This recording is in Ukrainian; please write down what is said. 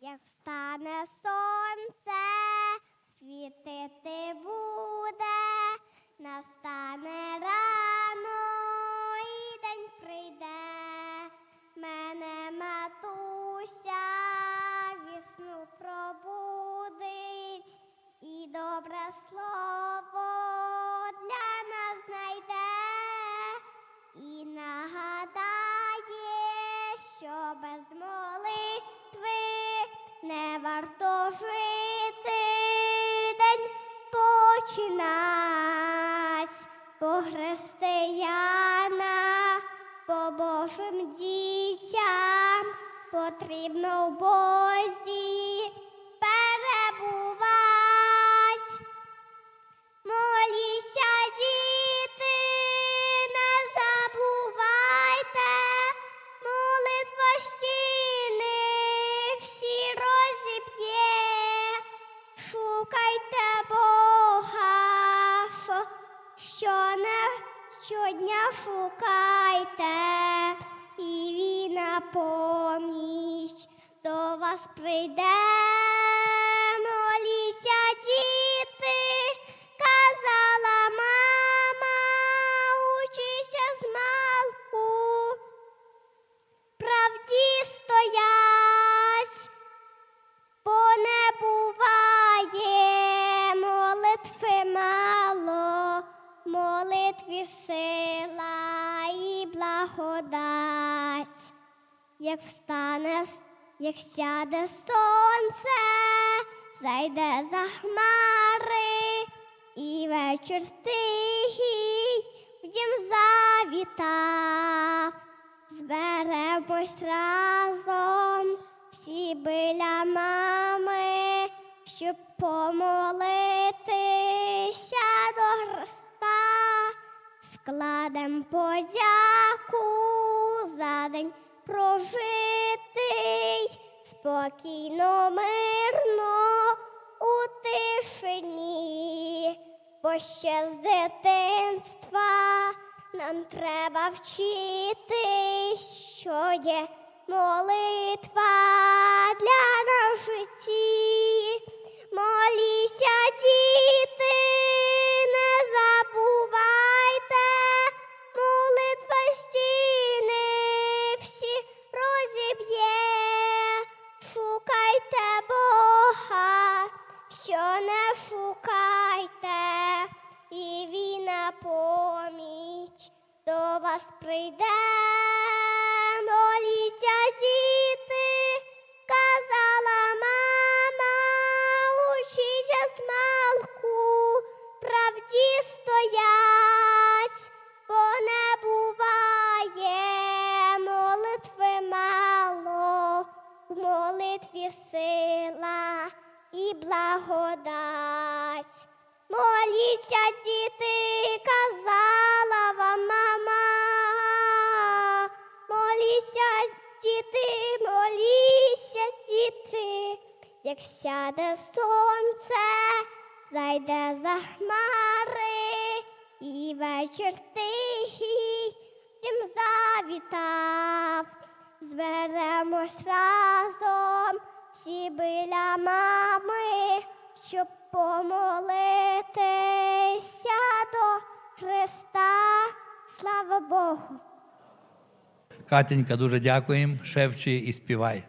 Як встане сонце, світити буде, настане рано і день прийде. Мене матуся вісну пробудить і добре слово починать по християна, по Божим дітям потрібно в Бозі перебувати. Моліться, діти, не забувайте, молитва стіни всі розіб'є, шукайте Бога, що не щодня шукайте, і він на поміч до вас прийде. Молитві сила і благодать. Як встане, як сяде сонце, зайде за хмари, і вечір тихий в дім завітав. Зберемось разом всі біля мами, щоб помолитися Складем подяку за день прожитий, спокійно, мирно у тишині, бо ще з дитинства нам треба вчитись, що є молитва для нас житті. Моліться, діти, поміч до вас прийде. Моліться, діти, казала мама, учіться з малку, правді стоять, бо не буває молитви мало, в молитві сила і благодать. Моліться, діти, як сяде сонце, зайде за хмари, і вечір тихий тим завітав. Зберемось разом всі біля мами, щоб помолитися до Христа. Слава Богу! Катенька, дуже дякуємо. Шевчи і співай.